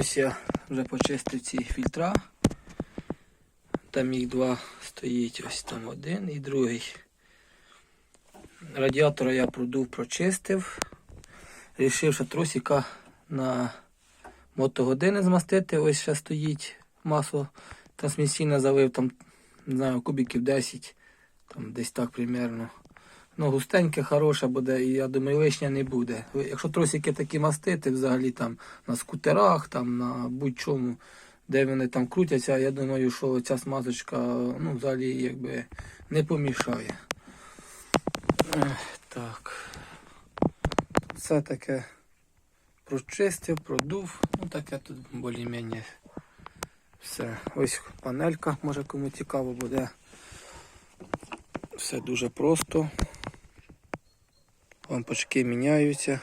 Ось я вже почистив ці фільтра. Там їх два стоїть, ось там один і другий. Радіатора я продув, прочистив. Рішив, що тросика на мотогодини змастити. Ось ще стоїть масло трансмісійне залив, там, не знаю, кубиків 10, там десь так примерно. Ну, густеньке, хороше буде, і я думаю, лишня не буде. Якщо тросики такі мастити, взагалі там на скутерах, там на будь-чому, де вони там крутяться, я думаю, що ця смазочка ну, взагалі якби не помішає. Так. Все таке прочистив, продув. Ну таке тут більш-менш все. Ось панелька, може кому цікаво буде. Все дуже просто. Лампочки міняються.